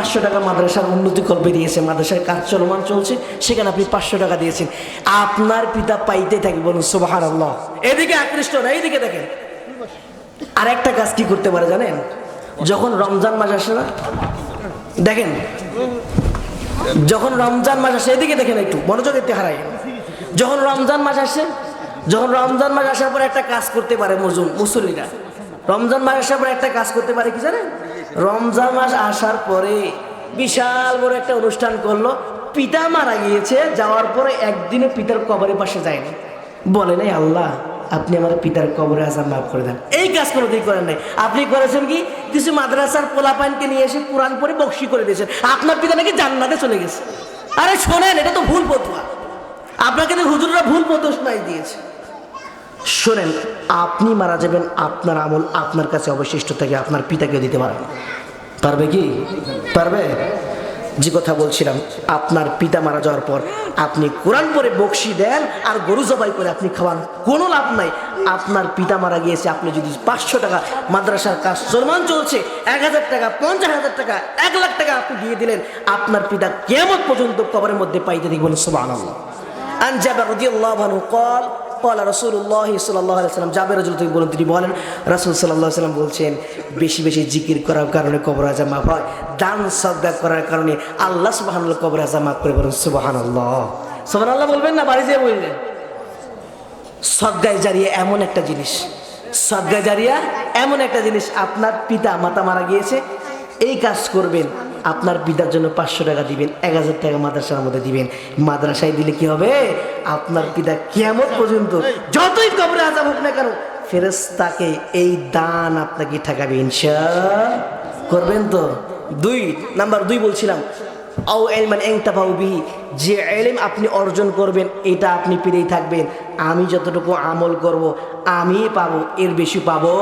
পাঁচশো টাকা মাদ্রাসার উন্নতি করবে দিয়েছে, মাদ্রাসার কাজ চলমান চলছে, সেখানে আপনি পাঁচশো টাকা দিয়েছেন। আপনার পিতা পাইতে থাকবে বলুন সুবাহান আল্লাহ এদিকে আকৃষ্ট না, এইদিকে দেখেন। আর একটা কাজ কি করতে পারে জানেন? যখন রমজান মাস আসে না, দেখেন, যখন রমজান মাস আসে, এদিকে দেখেন একটু, মনোযোগ একটু হারাই। যখন রমজান মাস আসে, যখন রমজান মাস আসার পরে একটা কাজ করতে পারে মজুম, মুসল্লিরা। রমজান মাস আসার পরে একটা কাজ করতে পারে কি জানেন? রমজান মাস আসার পরে বিশাল বড় একটা অনুষ্ঠান করল। পিতা মারা গিয়েছে, যাওয়ার পরে একদিনে পিতার কবরের পাশে যায়নি। বলে নাই, আল্লাহ, আপনি আমার পিতার কবরে আসার মাফ করে দেন। এই কাজ কোনোদিন করেন নাই। আপনি করেছেন কি? কিছু মাদ্রাসার পোলাপানকে নিয়ে এসে কোরআন পরে বক্সি করে দিয়েছেন। আপনার পিতা নাকি জান্নাতে চলে গেছে। আরে শোনেন, এটা তো ভুল পথুয়া। আপনাকে হুজুররা ভুল পথ শোনাই দিয়েছে। শোনেন, আপনি মারা যাবেন, আপনার আমল আপনার কাছে অবশিষ্ট থেকে আপনার পিতাকে দিতে পারেন পারবে কি? পারবে? যে কথা বলছিলাম, আপনার পিতা মারা যাওয়ার পর আপনি কোরআন পরে বকশি দেন আর গরু জবাই করে আপনি খাওয়ান, কোনো লাভ নাই। আপনার পিতা মারা গিয়েছে, আপনি যদি পাঁচশো টাকা মাদ্রাসার কাজ চলমান চলছে, এক হাজার টাকা, পঞ্চাশ হাজার টাকা, এক লাখ টাকা আপনি দিয়ে দিলেন, আপনার পিতা কেমন পর্যন্ত কবরের মধ্যে পাইতে দেখবেন সুবাহ আনজাবা রদিয়াল্লাহ ভানু কল কলা রসুল্লাহ সাল্লাহ সাল্লাম জাবের রজুল তুমি বলুন তিনি বলেন, রসুল সাল্লাহ সাল্লাম বলছেন, বেশি বেশি জিকির করার কারণে কবর আজা মাফ হয়, দান সদ্গা করার কারণে আল্লাহ সুবাহান কবর আজা মাফ করে বলুন সুবাহান আল্লাহ সুবাহ আল্লাহ বলবেন না, বাড়ি যেয়ে বললেন সদ্গায় জারিয়া এমন একটা জিনিস সদ্গা জারিয়া এমন একটা জিনিস, আপনার পিতা মাতা মারা গিয়েছে, এই কাজ করবেন আপনার পিতার জন্য পাঁচশো টাকা দিবেন, এক হাজার টাকা মাদ্রাসার মধ্যে দিবেন। মাদ্রাসায় দিলে কি হবে? আপনার পিতা কেমন পর্যন্ত যতই কবরে আজাব হোক না কেন ফেরেস্তাকে এই দান আপনাকে ঠেকাবে ইনশা করবেন তো? দুই, নাম্বার দুই বলছিলাম, আও এলমান এংতাফাউ বিহি, যে এলিম আপনি অর্জন করবেন, এটা আপনি পেরেই থাকবেন। আমি যতটুকু আমল করব, আমি পাবো, এর বেশি পাবো,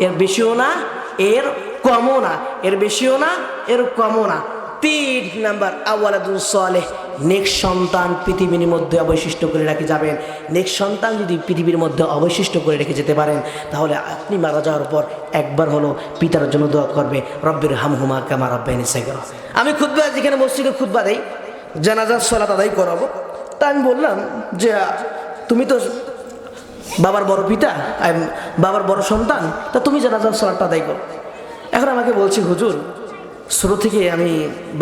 এর বেশিও না, এর কমও না, এর বেশিও না, এর কমও না। তিন নাম্বার আওয়ালাদুল সালেহ। নেক্সট সন্তান পৃথিবীর মধ্যে অবশিষ্ট করে রেখে যাবেন। নেক্সট সন্তান যদি পৃথিবীর মধ্যে অবশিষ্ট করে রেখে যেতে পারেন, তাহলে আপনি মারা যাওয়ার পর একবার হলো পিতার জন্য দোয়া করবে, রব্বের হামহুমা কামা রব্বাইনি সাইগারা আমি খুদ্া যেখানে মসজিদে খুদ্া দেই, জানাজার সলাত আদায় করাবো। তা আমি বললাম যে, তুমি তো বাবার বড় পিতা বাবার বড় সন্তান, তা তুমি জানাজার সলাটটা আদায় করো। এখন আমাকে বলছি, হুজুর ছোটো থেকে আমি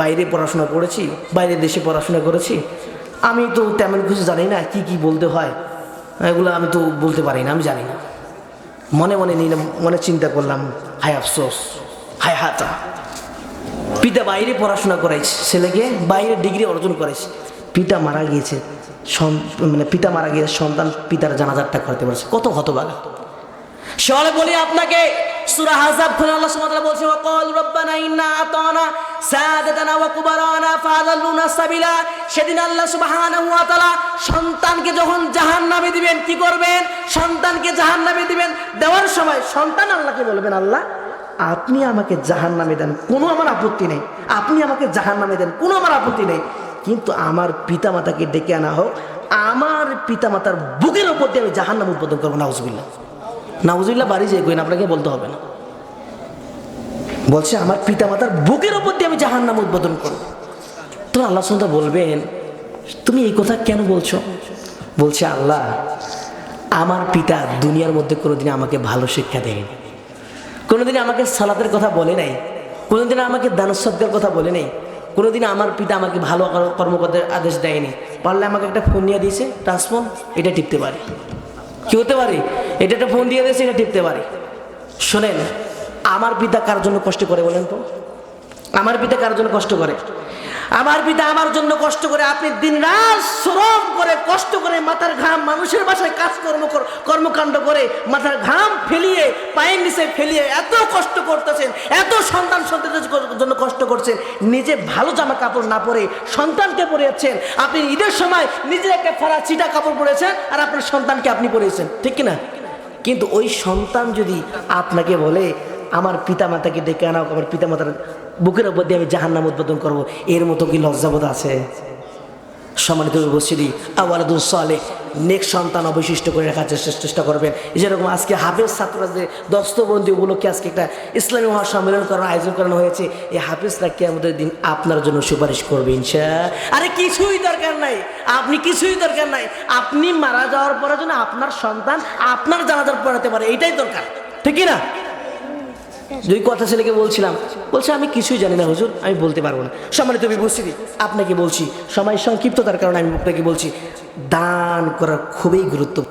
বাইরে পড়াশোনা করেছি বাইরের দেশে পড়াশোনা করেছি। আমি তো তেমন কিছু জানি না কি কি বলতে হয়। এগুলো আমি তো বলতে পারি না, আমি জানি না। মনে মনে নিলাম, মনে চিন্তা করলাম, হায় আফসোস, হায় হাতা। পিতা বাইরে পড়াশোনা করাইছে, ছেলেকে বাইরে ডিগ্রি অর্জন করেছে পিতা মারা গিয়েছে মানে পিতা মারা গিয়েছে, সন্তান পিতার জানাজারটা করতে পারছে। কত হতবাগা সলে বলি, আপনাকে সূরা হাজাব খুলে আল্লাহ সুবহানাহু ওয়া তাআলা বলছে, ওয়াকাল রব্বানা ইন্না আতানা সাদাতানা ওয়া কুবারানা ফাদাল্লুনা সাবিলা। সেদিন আল্লাহ সুবহানাহু ওয়া তাআলা সন্তানকে যখন জাহান্নামে দিবেন, কি করবেন? সন্তানকে জাহান্নামে দিবেন। দেওয়ার সময় সন্তান আল্লাহকে বলবেন, আল্লাহ, আপনি আমাকে জাহান্নামে দেন, কোনো আমার আপত্তি নেই। আপনি আমাকে জাহান্নামে দেন, কোনো আমার আপত্তি নেই। কিন্তু আমার পিতামাতাকে ডেকে আনা হোক, আমার পিতামাতার বুকের ওপর দিয়ে আমি জাহান্নাম উদ্বোধন করব, নাউজুবিল্লাহ। নাউজুবিল্লাহ, বাড়ি যে কইন, আপনাকে বলতে হবে না। বলছে, আমার পিতা মাতার বুকের ওপর দিয়ে আমি জাহান্নাম উদ্বোধন করব। তো আল্লাহ সুন্দর বলবেন, তুমি এই কথা কেন বলছো? বলছে, আল্লাহ, আমার পিতা দুনিয়ার মধ্যে কোনোদিন আমাকে ভালো শিক্ষা দেয়নি। কোনোদিন আমাকে সালাতের কথা বলে নাই। কোনোদিন আমাকে দানসদ্গার কথা বলে নাই। কোনোদিন আমার পিতা আমাকে ভালো কর- কর্মকর্তার আদেশ দেয়নি। পারলে আমাকে একটা ফোন নিয়ে দিয়েছে ট্রান্সফোন এটা টিপতে পারে। কি হতে পারে? এটা একটা ফোন দিয়ে দিয়েছে এটা টিপতে পারি। শোনেন, আমার পিতা কার জন্য কষ্ট করে বলেন তো? আমার পিতা কার জন্য কষ্ট করে? আমার পিতা আমার জন্য কষ্ট করে, আপনি দিন রাত শ্রম করে, কষ্ট করে মাথার ঘাম, মানুষের বাসায় কাজকর্ম কর- কর্মকাণ্ড করে মাথার ঘাম ফেলিয়ে, পায়ের নিচে ফেলিয়ে এত কষ্ট করতেছেন, এত সন্তান সন্তানের জন্য কষ্ট করছেন, নিজে ভালো জামা কাপড় না পরে সন্তানকে পরিয়েছেন, আপনি ঈদের সময় নিজে একটা ফাড়া চিটা কাপড় পরেছেন, আর আপনার সন্তানকে আপনি পরিয়েছেন, ঠিক কিনা? কিন্তু ওই সন্তান যদি আপনাকে বলে, আমার পিতামাতাকে ডেকে আনাও, আমার পিতামাতার বুকের উপর দিয়ে আমি জাহান্নাম উদ্বোধন করব, এর মতো কি লজ্জাবোধ আছে? সম্মানিত উপস্থিতি আওয়ালাদুল সালে নেক সন্তান অবশিষ্ট করে রাখার চেষ্টা চেষ্টা করবেন। যেরকম আজকে হাফেজ ছাত্ররা যে দস্তবন্দি উপলক্ষে আজকে একটা ইসলামী মহা সম্মেলন করার আয়োজন করানো হয়েছে, এই হাফেজরা কে আমাদের দিন আপনার জন্য সুপারিশ করবে ইনশা আরে কিছুই দরকার নাই। আপনি কিছুই দরকার নাই। আপনি মারা যাওয়ার পরে যেন আপনার সন্তান আপনার জানাজার পড়াতে পারে। এইটাই দরকার। ঠিক না? দুই কথা ছেলেকে বলছিলাম। বলছে, আমি কিছুই জানি না, হুজুর, আমি বলতে পারব না। সম্মানিত বিভূষিদি আপনাকে বলছি, সময় সংক্ষিপ্ততার কারণে আমি আপনাকে বলছি, দান করা খুবই গুরুত্ব